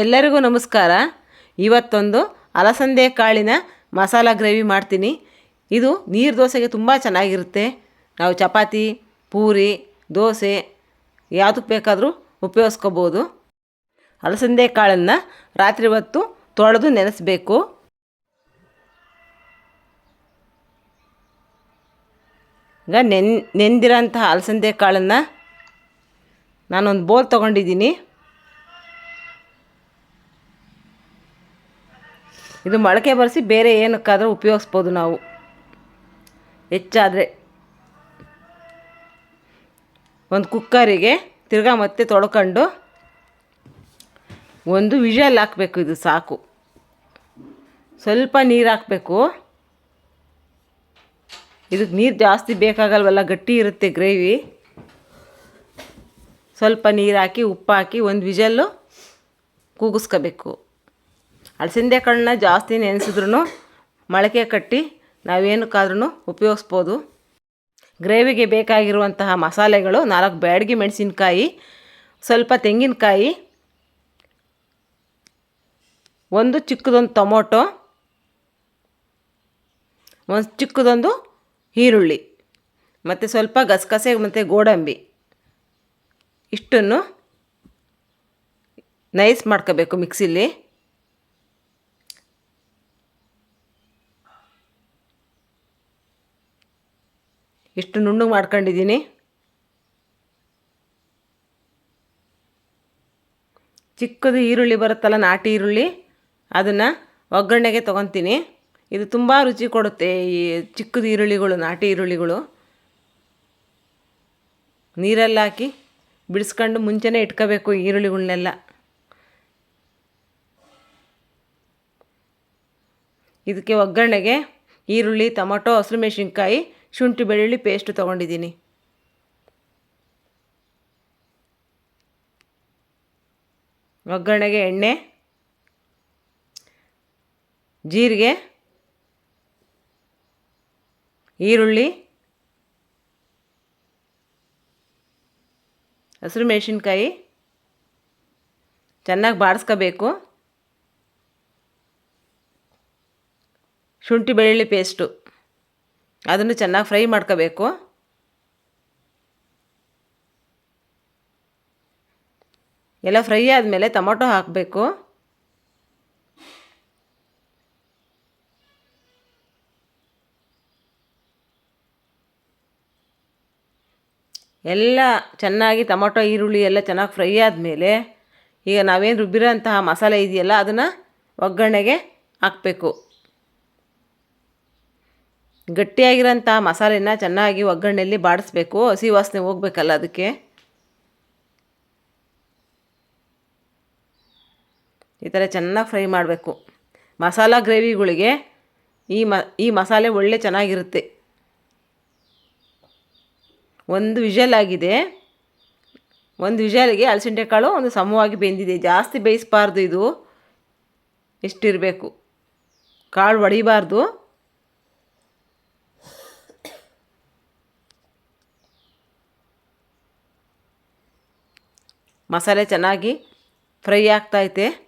ಎಲ್ಲರಿಗೂ ನಮಸ್ಕಾರ. ಇವತ್ತೊಂದು ಅಲಸಂದೆ ಕಾಳಿನ ಮಸಾಲ ಗ್ರೇವಿ ಮಾಡ್ತೀನಿ. ಇದು ನೀರು ದೋಸೆಗೆ ತುಂಬ ಚೆನ್ನಾಗಿರುತ್ತೆ. ನಾವು ಚಪಾತಿ, ಪೂರಿ, ದೋಸೆ ಯಾವುದಕ್ಕೆ ಬೇಕಾದರೂ ಉಪಯೋಗಿಸ್ಕೋಬೋದು. ಅಲಸಂದೆ ಕಾಳನ್ನು ರಾತ್ರಿ ಹೊತ್ತು ತೊಳೆದು ನೆನೆಸಬೇಕು. ಈಗ ನೆನ್ ನೆಂದಿರೋಂತಹ ಅಲಸಂದೆ ಕಾಳನ್ನು ನಾನೊಂದು ಬೋಲ್ ತೊಗೊಂಡಿದ್ದೀನಿ. ಇದು ಮೊಳಕೆ ಬರೆಸಿ ಬೇರೆ ಏನಕ್ಕಾದರೂ ಉಪಯೋಗಿಸ್ಬೋದು ನಾವು. ಹೆಚ್ಚಾದರೆ ಒಂದು ಕುಕ್ಕರಿಗೆ ತಿರ್ಗಾ ಮತ್ತೆ ತೊಳ್ಕೊಂಡು ಒಂದು ವಿಷಲ್ ಹಾಕಬೇಕು ಇದು ಸಾಕು. ಸ್ವಲ್ಪ ನೀರು ಹಾಕಬೇಕು. ಇದಕ್ಕೆ ನೀರು ಜಾಸ್ತಿ ಬೇಕಾಗಲ್ವಲ್ಲ, ಗಟ್ಟಿ ಇರುತ್ತೆ ಗ್ರೇವಿ. ಸ್ವಲ್ಪ ನೀರು ಹಾಕಿ, ಉಪ್ಪು ಹಾಕಿ, ಒಂದು ವಿಜಲ್ಲು ಕೂಗಿಸ್ಕೋಬೇಕು. ಅಲಸಂದೆ ಕಾಳನ್ನ ಜಾಸ್ತಿ ನೆನೆಸಿದ್ರೂ ಮೊಳಕೆ ಕಟ್ಟಿ ನಾವೇನಕ್ಕಾದ್ರೂ ಉಪಯೋಗಿಸ್ಬೋದು. ಗ್ರೇವಿಗೆ ಬೇಕಾಗಿರುವಂತಹ ಮಸಾಲೆಗಳು, ನಾಲ್ಕು ಬ್ಯಾಡಗಿ ಮೆಣಸಿನಕಾಯಿ, ಸ್ವಲ್ಪ ತೆಂಗಿನಕಾಯಿ, ಒಂದು ಚಿಕ್ಕದೊಂದು ಟೊಮೊಟೊ, ಒಂದು ಚಿಕ್ಕದೊಂದು ಈರುಳ್ಳಿ, ಮತ್ತು ಸ್ವಲ್ಪ ಗಸಗಸೆ ಮತ್ತು ಗೋಡಂಬಿ, ಇಷ್ಟನ್ನು ನೈಸ್ ಮಾಡ್ಕೋಬೇಕು ಮಿಕ್ಸಿಲಿ. ಇಷ್ಟು ನುಣ್ಣಗೆ ಮಾಡ್ಕೊಂಡಿದ್ದೀನಿ. ಚಿಕ್ಕದು ಈರುಳ್ಳಿ ಬರುತ್ತಲ್ಲ ನಾಟಿ ಈರುಳ್ಳಿ, ಅದನ್ನು ಒಗ್ಗರಣೆಗೆ ತೊಗೊತೀನಿ. ಇದು ತುಂಬ ರುಚಿ ಕೊಡುತ್ತೆ ಈ ಚಿಕ್ಕದು ಈರುಳ್ಳಿಗಳು, ನಾಟಿ ಈರುಳ್ಳಿಗಳು. ನೀರಲ್ಲಿ ಹಾಕಿ ಬಿಡಿಸ್ಕೊಂಡು ಮುಂಚೆನೇ ಇಟ್ಕೋಬೇಕು ಈರುಳ್ಳಿಗಳನ್ನೆಲ್ಲ ಇದಕ್ಕೆ ಒಗ್ಗರಣೆಗೆ ಈರುಳ್ಳಿ, ಟೊಮೊಟೊ, ಹಸಿರು ಮೆಣಸಿನ್ಕಾಯಿ ಶುಂಠಿ ಬೆಳ್ಳುಳ್ಳಿ ಪೇಸ್ಟ್ ತೊಗೊಂಡಿದ್ದೀನಿ. ಒಗ್ಗರಣೆಗೆ ಎಣ್ಣೆ, ಜೀರಿಗೆ, ಈರುಳ್ಳಿ, ಹಸಿರು ಮೆಣಸಿನ್ಕಾಯಿ, ಚೆನ್ನಾಗಿ ಬಾಡಿಸ್ಕೋಬೇಕು. ಶುಂಠಿ ಬೆಳ್ಳುಳ್ಳಿ ಪೇಸ್ಟು ಅದನ್ನು ಚೆನ್ನಾಗಿ ಫ್ರೈ ಮಾಡ್ಕೋಬೇಕು. ಎಲ್ಲ ಫ್ರೈ ಆದಮೇಲೆ ಟೊಮೊಟೊ ಹಾಕಬೇಕು. ಎಲ್ಲ ಚೆನ್ನಾಗಿ ಟೊಮೊಟೊ, ಈರುಳ್ಳಿ ಎಲ್ಲ ಚೆನ್ನಾಗಿ ಫ್ರೈ ಆದಮೇಲೆ ಈಗ ನಾವೇನು ರುಬ್ಬಿರೋಂತಹ ಮಸಾಲೆ ಇದೆಯಲ್ಲ, ಅದನ್ನು ಒಗ್ಗರಣೆಗೆ ಹಾಕಬೇಕು. ಗಟ್ಟಿಯಾಗಿರೋಂಥ ಮಸಾಲೆನ ಚೆನ್ನಾಗಿ ಒಗ್ಗರಣೆಯಲ್ಲಿ ಬಾಡಿಸ್ಬೇಕು. ಹಸಿ ವಾಸನೆ ಹೋಗ್ಬೇಕಲ್ಲ ಅದಕ್ಕೆ. ಈ ಥರ ಚೆನ್ನಾಗಿ ಫ್ರೈ ಮಾಡಬೇಕು. ಮಸಾಲ ಗ್ರೇವಿಗಳಿಗೆ ಈ ಮ, ಈ ಮಸಾಲೆ ಒಳ್ಳೆ ಚೆನ್ನಾಗಿರುತ್ತೆ. ಒಂದು ವಿಷಲ್ ಆಗಿದೆ. ಒಂದು ವಿಷಲ್ಗೆ ಅಲಸಂಡೆ ಕಾಳು ಒಂದು ಸಮವಾಗಿ ಬೆಂದಿದೆ. ಜಾಸ್ತಿ ಬೇಯಿಸಬಾರ್ದು ಇದು. ಎಷ್ಟಿರಬೇಕು. ಕಾಳು ಒಡಿಬಾರ್ದು. ಮಸಾಲೆ ಚೆನ್ನಾಗಿ ಫ್ರೈ ಆಗ್ತೈತೆ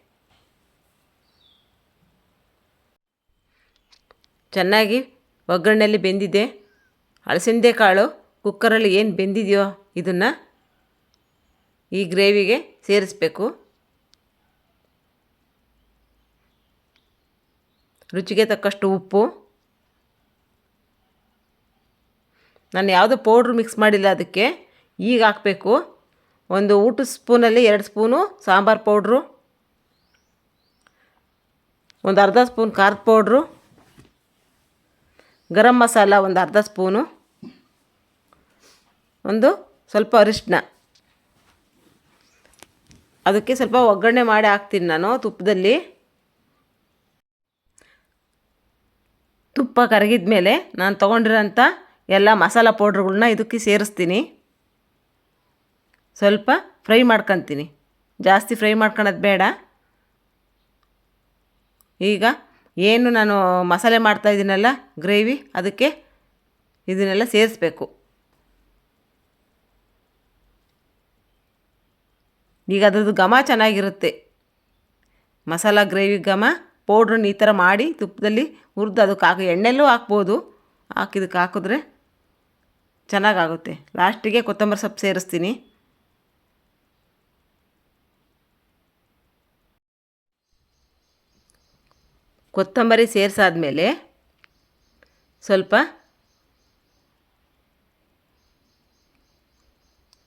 ಚೆನ್ನಾಗಿ ಒಗ್ಗರಣೆಯಲ್ಲಿ ಬೆಂದಿದೆ. ಹಳಸಿಂದೆ ಕಾಳು, ಕುಕ್ಕರಲ್ಲಿ ಏನು ಬೆಂದಿದೆಯೋ ಇದನ್ನು ಈ ಗ್ರೇವಿಗೆ ಸೇರಿಸ್ಬೇಕು. ರುಚಿಗೆ ತಕ್ಕಷ್ಟು ಉಪ್ಪು. ನಾನು ಯಾವುದು ಪೌಡ್ರ್ ಮಿಕ್ಸ್ ಮಾಡಿಲ್ಲ ಅದಕ್ಕೆ. ಈಗ ಹಾಕಬೇಕು. ಒಂದು ಊಟದ ಸ್ಪೂನಲ್ಲಿ ಎರಡು ಸ್ಪೂನು ಸಾಂಬಾರು ಪೌಡ್ರು, ಒಂದು ಅರ್ಧ ಸ್ಪೂನ್ ಖಾರದ ಪೌಡ್ರು, ಗರಂ ಮಸಾಲ ಒಂದು ಅರ್ಧ ಸ್ಪೂನು, ಒಂದು ಸ್ವಲ್ಪ ಅರಿಶಿನ ಅದಕ್ಕೆ ಸ್ವಲ್ಪ ಒಗ್ಗರಣೆ ಮಾಡಿ ಹಾಕ್ತೀನಿ ನಾನು ತುಪ್ಪದಲ್ಲಿ. ತುಪ್ಪ ಕರಗಿದ ಮೇಲೆ ನಾನು ತೊಗೊಂಡಿರೋಂಥ ಎಲ್ಲ ಮಸಾಲ ಪೌಡ್ರುಗಳನ್ನ ಇದಕ್ಕೆ ಸೇರಿಸ್ತೀನಿ. ಸ್ವಲ್ಪ ಫ್ರೈ ಮಾಡ್ಕೊತೀನಿ. ಜಾಸ್ತಿ ಫ್ರೈ ಮಾಡ್ಕೊಳೋದು ಬೇಡ. ಈಗ ಏನು ನಾನು ಮಸಾಲೆ ಮಾಡ್ತಾಯಿದ್ದೀನಲ್ಲ ಗ್ರೇವಿ, ಅದಕ್ಕೆ ಇದನ್ನೆಲ್ಲ ಸೇರಿಸ್ಬೇಕು. ಈಗ ಅದರದ್ದು ಘಮ ಚೆನ್ನಾಗಿರುತ್ತೆ. ಮಸಾಲ, ಗ್ರೇವಿ ಘಮ, ಪೌಡ್ರನ್ನ ಈ ಥರ ಮಾಡಿ ತುಪ್ಪದಲ್ಲಿ ಹುರಿದು ಅದಕ್ಕೆ ಹಾಕಿ, ಎಣ್ಣೆಲ್ಲೂ ಹಾಕ್ಬೋದು. ಹಾಕಿದಕ್ಕೆ ಹಾಕಿದ್ರೆ ಚೆನ್ನಾಗಾಗುತ್ತೆ. ಲಾಸ್ಟಿಗೆ ಕೊತ್ತಂಬರಿ ಸೊಪ್ಪು ಸೇರಿಸ್ತೀನಿ. ಕೊತ್ತಂಬರಿ ಸೇರಿಸಾದ್ಮೇಲೆ ಸ್ವಲ್ಪ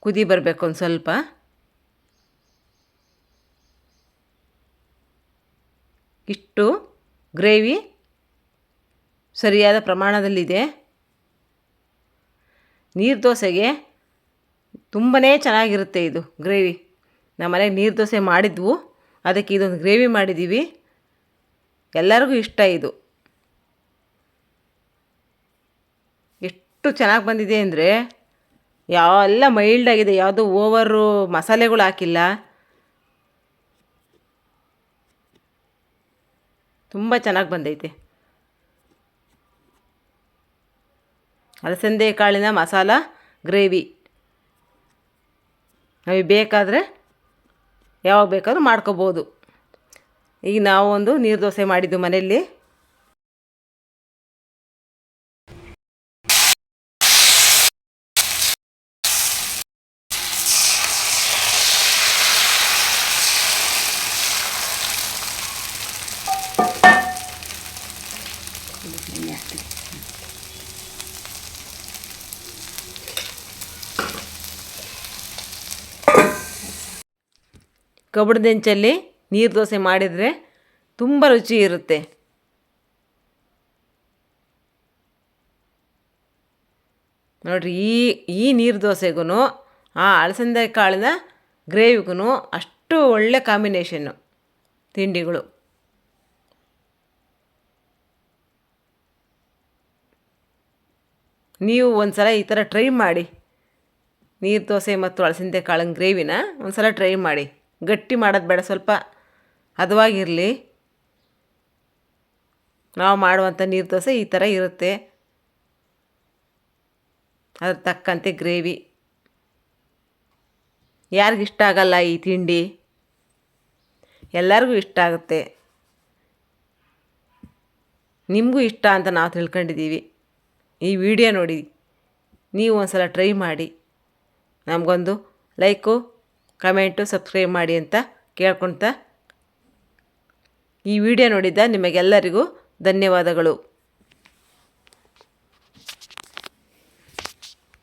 ಕುದಿ ಬರಬೇಕು ಒಂದು ಸ್ವಲ್ಪ. ಇಷ್ಟು ಗ್ರೇವಿ ಸರಿಯಾದ ಪ್ರಮಾಣದಲ್ಲಿದೆ. ನೀರು ದೋಸೆಗೆ ತುಂಬಾ ಚೆನ್ನಾಗಿರುತ್ತೆ ಇದು ಗ್ರೇವಿ. ನಮ್ಮ ಮನೆಗೆ ನೀರು ದೋಸೆ ಮಾಡಿದ್ವು, ಅದಕ್ಕೆ ಇದೊಂದು ಗ್ರೇವಿ ಮಾಡಿದ್ದೀವಿ ಎಲ್ಲರಿಗೂ ಇಷ್ಟ ಇದು. ಎಷ್ಟು ಚೆನ್ನಾಗಿ ಬಂದಿದೆ ಅಂದರೆ ಯಾವ ಎಲ್ಲ ಮೈಲ್ಡಾಗಿದೆ ಯಾವುದು ಓವರು ಮಸಾಲೆಗಳು ಹಾಕಿಲ್ಲ. ತುಂಬ ಚೆನ್ನಾಗಿ ಬಂದೈತೆ. ಅಲಸಂದೆ, ಕಾಳಿನ ಮಸಾಲ ಗ್ರೇವಿ ನಮಗೆ ಬೇಕಾದರೆ ಯಾವಾಗ ಬೇಕಾದರೂ ಮಾಡ್ಕೋಬೋದು. ಈಗ ನಾವು ಒಂದು ನೀರು ದೋಸೆ ಮಾಡಿದ್ದು ಮನೆಯಲ್ಲಿ. ಕಬ್ಬಣದಿಂಚಲ್ಲಿ ನೀರು ದೋಸೆ ಮಾಡಿದರೆ ತುಂಬ ರುಚಿ ಇರುತ್ತೆ. ನೋಡಿರಿ, ಈ ಈ ನೀರು ದೋಸೆಗೂ ಆ ಅಲಸಂದೆ ಕಾಳಿನ ಗ್ರೇವಿಗೂ ಅಷ್ಟು ಒಳ್ಳೆ ಕಾಂಬಿನೇಷನ್ನು ತಿಂಡಿಗಳು. ನೀವು ಒಂದು ಸಲ ಈ ಥರ ಟ್ರೈ ಮಾಡಿ. ನೀರು ದೋಸೆ ಮತ್ತು ಅಳಸಂದೆ ಕಾಳಿನ ಗ್ರೇವಿನ ಒಂದು ಸಲ ಟ್ರೈ ಮಾಡಿ. ಗಟ್ಟಿ ಮಾಡೋದು ಬೇಡ, ಸ್ವಲ್ಪ ಹದವಾಗಿರಲಿ ನಾವು ಮಾಡುವಂಥ ನೀರು ದೋಸೆ ಈ ಥರ ಇರುತ್ತೆ. ಅದ್ರ ತಕ್ಕಂತೆ ಗ್ರೇವಿ. ಯಾರಿಗಿಷ್ಟ ಆಗಲ್ಲ ಈ ತಿಂಡಿ? ಎಲ್ಲರಿಗೂ ಇಷ್ಟ ಆಗುತ್ತೆ. ನಿಮಗೂ ಇಷ್ಟ ಅಂತ ನಾವು ತಿಳ್ಕೊಂಡಿದ್ದೀವಿ. ಈ ವಿಡಿಯೋ ನೋಡಿ, ನೀವು ಒಂದು ಸಲ ಟ್ರೈ ಮಾಡಿ. ನಮಗೊಂದು ಲೈಕು, ಕಮೆಂಟು, ಸಬ್ಸ್ಕ್ರೈಬ್ ಮಾಡಿ ಅಂತ ಕೇಳ್ಕೊಳ್ತಾ ಈ ವಿಡಿಯೋ ನೋಡಿದ್ದ ನಿಮಗೆಲ್ಲರಿಗೂ ಧನ್ಯವಾದಗಳು.